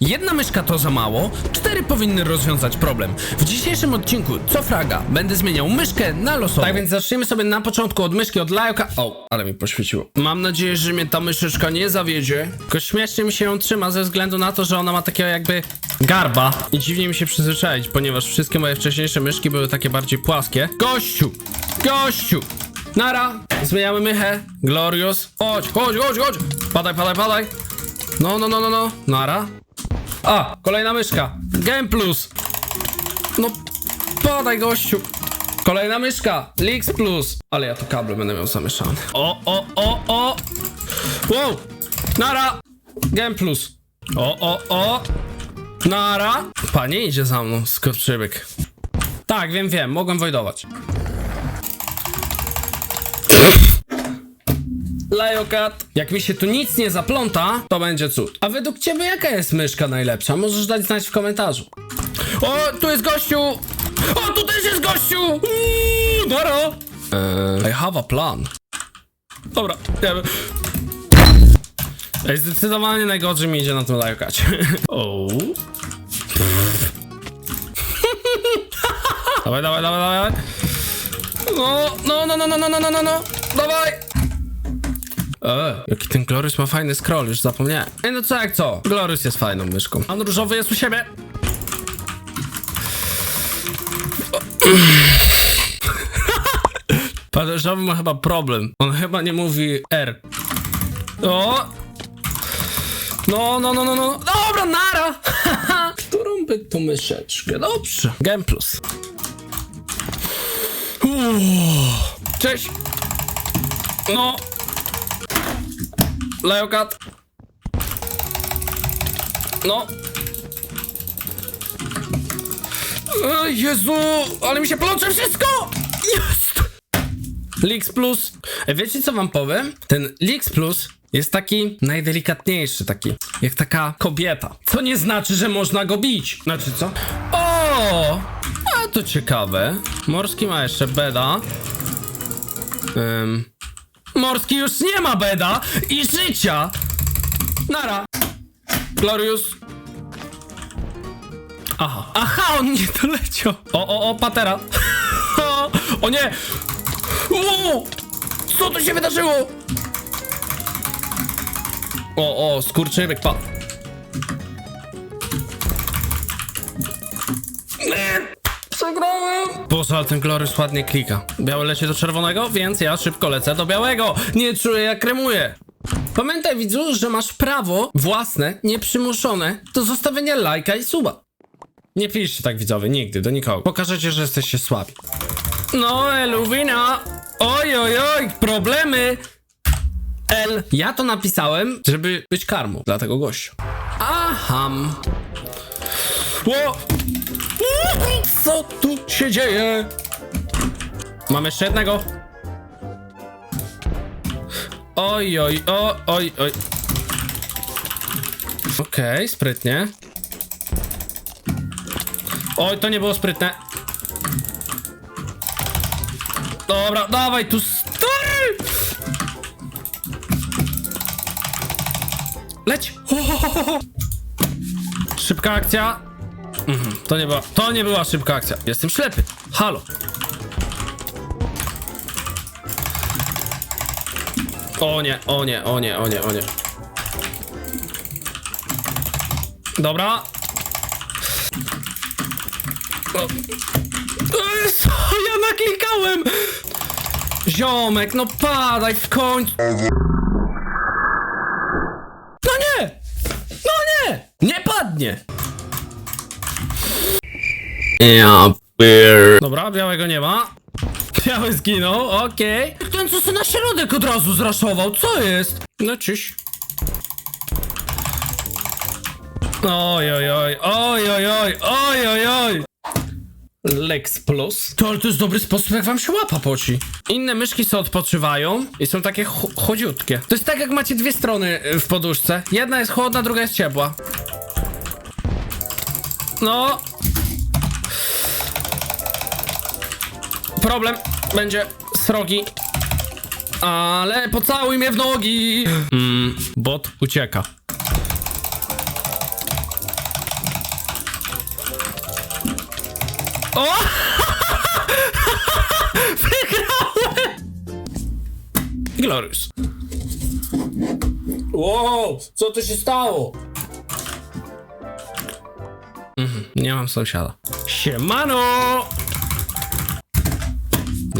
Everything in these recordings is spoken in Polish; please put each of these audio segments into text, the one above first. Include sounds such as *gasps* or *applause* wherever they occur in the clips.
Jedna myszka to za mało, cztery powinny rozwiązać problem. W dzisiejszym odcinku, co fraga, będę zmieniał myszkę na losową. Tak więc zaczniemy sobie na początku od myszki od Lajoka. O, ale mi poświeciło. Mam nadzieję, że mnie ta myszeczka nie zawiedzie. Tylko śmiesznie mi się ją trzyma ze względu na to, że ona ma takiego jakby garba. I dziwnie mi się przyzwyczaić, ponieważ wszystkie moje wcześniejsze myszki były takie bardziej płaskie. Gościu! Gościu! Nara! Zmieniamy mychę. Glorious. Chodź, chodź, chodź, chodź! Padaj, padaj, padaj. No, no, no, no, no. Nara. A, kolejna myszka. Game Plus. No, podaj gościu. Kolejna myszka. Lix Plus. Ale ja tu kable będę miał zamieszane. O, o, o, o. Wow. Nara. Game Plus. O, o, o. Nara. Panie idzie za mną, skurczybyk. Tak, wiem, wiem, mogłem wojdować. Lajokat. Jak mi się tu nic nie zapląta, to będzie cud. A według ciebie jaka jest myszka najlepsza? Możesz dać znać w komentarzu. O, tu jest gościu! O, tu też jest gościu! Uuu, Doro! Eee, I have a plan. Dobra, ja. Ej, zdecydowanie najgorzej mi idzie na tym lajokacie. *laughs* o. dawaj, dawaj, dawaj, dawaj. No, no, no, no, no, no, no, no, no, no. Dawaj! E, jaki ten Glorious ma fajny scroll, już zapomniałem. Ej, no co jak co? Glorious jest fajną myszką. On różowy jest u siebie. Pan różowy ma chyba problem. On chyba nie mówi R. O! No, no, no, no, no. Dobra, nara! *laughs* Którą by tu myszeczkę? Dobrze. Game plus. Uuu. Cześć! No, Leokat. No. Ej, Jezu, ale mi się plącze wszystko! Jest! Lix Plus. Ej, Wiecie co wam powiem? Ten Lix Plus jest taki najdelikatniejszy, taki jak taka kobieta. Co nie znaczy, że można go bić. Znaczy co? O! A to ciekawe. Morski ma jeszcze beda. Ym, Morski już nie ma beda i życia! Nara! Glorious! Aha, aha, on nie doleciał! O, o, o, patera! *laughs* o, o nie! O, co tu się wydarzyło? O, o, skurczybyk, pa! Boże, ale ten Glorious ładnie klika. Białe leci do czerwonego, więc ja szybko lecę do białego. Nie czuję jak kremuję. Pamiętaj widzu, że masz prawo własne, nieprzymuszone do zostawienia lajka i suba. Nie piszcie tak widzowie, nigdy, do nikogo. Pokażecie, że jesteście słabi. No, Eluwina! Oj, oj, oj, problemy! L. Ja to napisałem, żeby być karmą dla tego gościa. Aham. Ło! Co tu się dzieje? Mam jeszcze jednego. Oj, oj, o, oj, oj. Okej, sprytnie. Oj, to nie było sprytne. Dobra, dawaj tu stary! Leć! Ho, ho, ho, ho. Szybka akcja. Mhm, to nie była, to nie była szybka akcja. Jestem ślepy. Halo. O nie, o nie, o nie, o nie, o nie. Dobra. O. Co ja naklikałem? Ziomek, no padaj w końcu. No nie! No nie! Nie padnie! Ja pier... Dobra, białego nie ma. *laughs* Biały zginął, okej. Ten co się na środek od razu zraszował, co jest? No czyś. Oj, oj, oj, oj, oj, oj, oj, oj, oj. Lex Plus. To, ale to jest dobry sposób, jak wam się łapa poci. Inne myszki sobie odpoczywają i są takie ch- chodziutkie. To jest tak, jak macie dwie strony y, w poduszce. Jedna jest chłodna, druga jest ciepła. No, problem będzie srogi. Ale pocałuj mnie w nogi! Mm, bot ucieka. O! *laughs* Glorious. Wow, co się stało? Mhm, nie mam sąsiada. Siemano!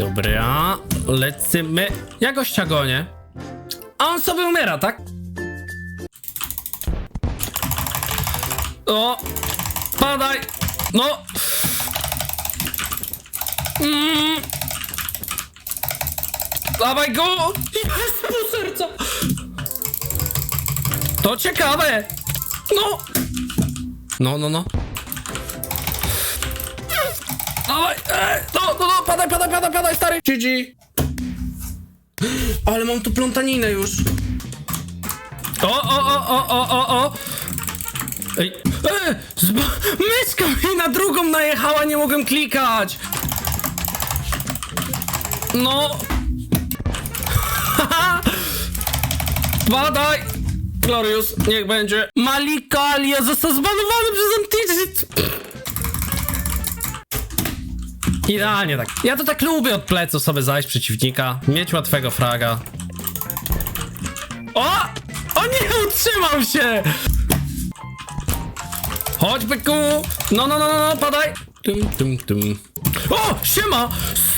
Dobra, lecimy. Ja gościa gonię. A on sobie umiera, tak? O! Padaj! No! Mm. Dawaj go! Jest serca! To ciekawe! No! No, no, no. Dawaj! No, no, no, padaj, padaj, padaj, padaj, stary! GG! Ale mam tu plątaninę już. O, o, o, o, o, o, o! Ej, e, zba- myszka mi na drugą najechała, nie mogłem klikać! No! *laughs* Badaj! Glorious, niech będzie. Malikalia został zbanowany przez Antigit! Idealnie tak. Ja to tak lubię od plecu sobie zajść przeciwnika, mieć łatwego fraga. O! O nie, utrzymał się! Chodź, byku! No, no, no, no, no, padaj! Tum, tum, tum. O! Siema!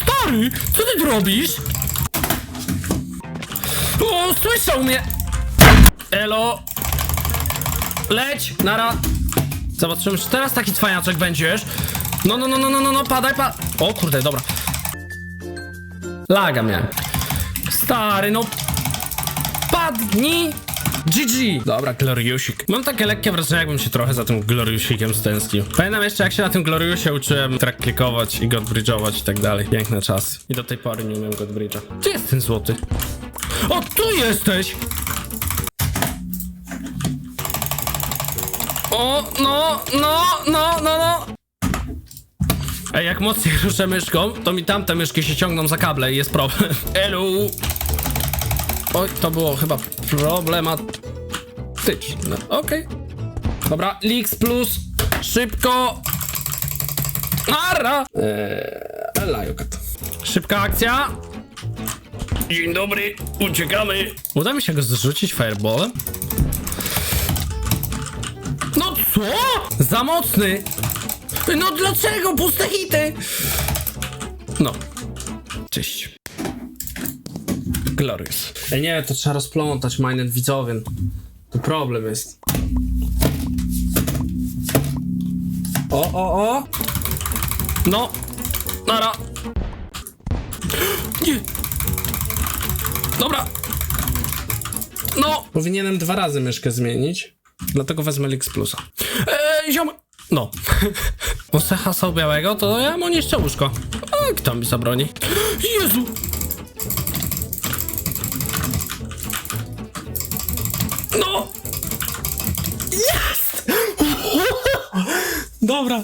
Stary! Co ty tu robisz? O, słyszał mnie! Elo! Leć! Nara! Zobaczymy, czy teraz taki cwaniaczek będziesz. No, no, no, no, no, no, no, padaj, pa... O kurde, dobra. Laga miałem. Stary, no... Padnij! GG! Dobra, Gloriusik. Mam takie lekkie wrażenie, jakbym się trochę za tym Gloriusikiem stęsknił. Pamiętam jeszcze, jak się na tym Gloriusie uczyłem track klikować i godbridge'ować i tak dalej. Piękny czas. I do tej pory nie umiem godbridge'a. Gdzie jest ten złoty? O, tu jesteś! O, no, no, no, no, no. Ej, jak mocniej *laughs* ruszę myszką, to mi tamte myszki się ciągną za kable i jest problem. *laughs* Elu! Oj, to było chyba problematyczne. Okej. Dobra, Lix plus, szybko. Ara! Eee, Lajokat. Szybka akcja. Dzień dobry, uciekamy. Uda mi się go zrzucić fireballem? No co? Za mocny! No dlaczego? Puste hity! No. Cześć. Glorious. Ej nie, to trzeba rozplątać Mined widzowie. To problem jest. O, o, o! No! Nara! Nie! Dobra! No! Powinienem dwa razy myszkę zmienić. Dlatego wezmę Lix Plusa. Eee, ziom... No. *laughs* Se hasał białego, to ja mu niszczę łóżko. A kto mi zabroni? *gasps* Jezu! No! Jest! *laughs* Dobra.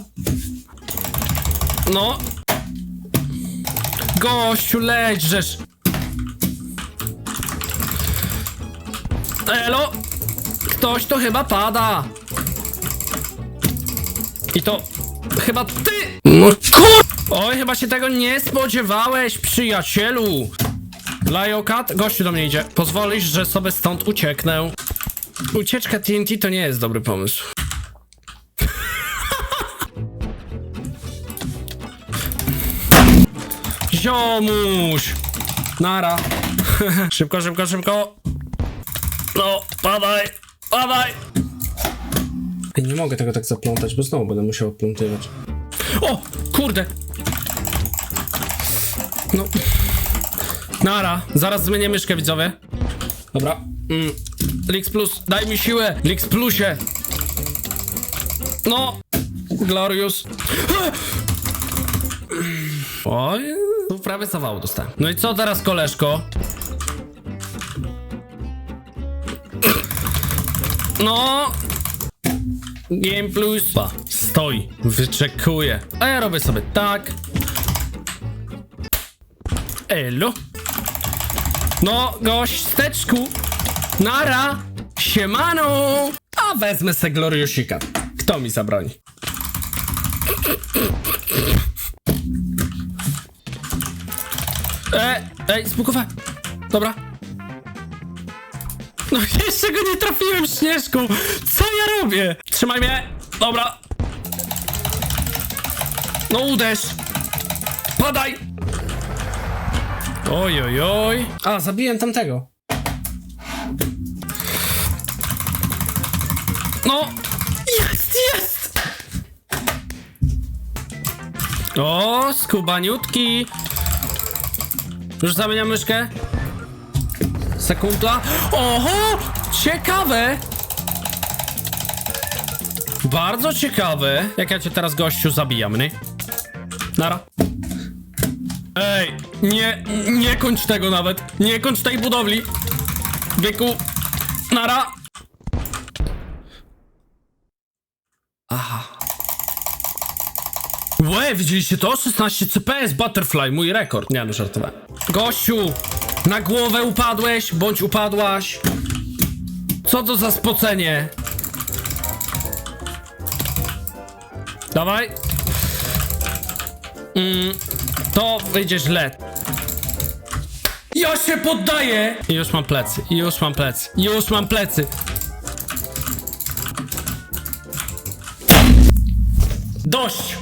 No. Gościu, leć, żeż. Elo! Ktoś to chyba pada. I to chyba ty! No kur... Oj, chyba się tego nie spodziewałeś, przyjacielu! Lajokat, gościu do mnie idzie. Pozwolisz, że sobie stąd ucieknę. Ucieczka TNT to nie jest dobry pomysł. *laughs* Ziomuś! Nara. *laughs* szybko, szybko, szybko. No, padaj, padaj. Mogę tego tak zaplątać, bo znowu będę musiał plątywać. O, kurde. No. Nara, zaraz zmienię myszkę, widzowie. Dobra. Mm. Lix Plus, daj mi siłę. Lix Plusie. No. Glorious. Oj, tu prawie zawału dostałem. No i co teraz, koleżko? No. Game Plus. Pa, stoi, wyczekuje. A ja robię sobie tak. Elo. No, gość, steczku. Nara. Siemano. A wezmę se Gloriusika. Kto mi zabroni? E, ej, zbugowałem. Dobra. No *laughs* jeszcze go nie trafiłem śnieżką. Co ja robię? Trzymaj mnie. Dobra. No uderz. Padaj. Oj, oj, oj. A, zabiłem tamtego. No. Jest, jest. O, skubaniutki. Już zamieniam myszkę. Sekunda. Oho! Ciekawe! Bardzo ciekawe. Jak ja cię teraz gościu zabijam, nie? Nara. Ej, nie, nie kończ tego nawet. Nie kończ tej budowli. Wieku. Nara. Aha. Łe, widzieliście to? 16 CPS Butterfly, mój rekord. Nie no, żartowałem. Gościu, na głowę upadłeś, bądź upadłaś. Co to za spocenie? Dawaj. Mm, to wyjdzie źle. Ja się poddaję! Już mam plecy, i już mam plecy, i już mam plecy. Dość!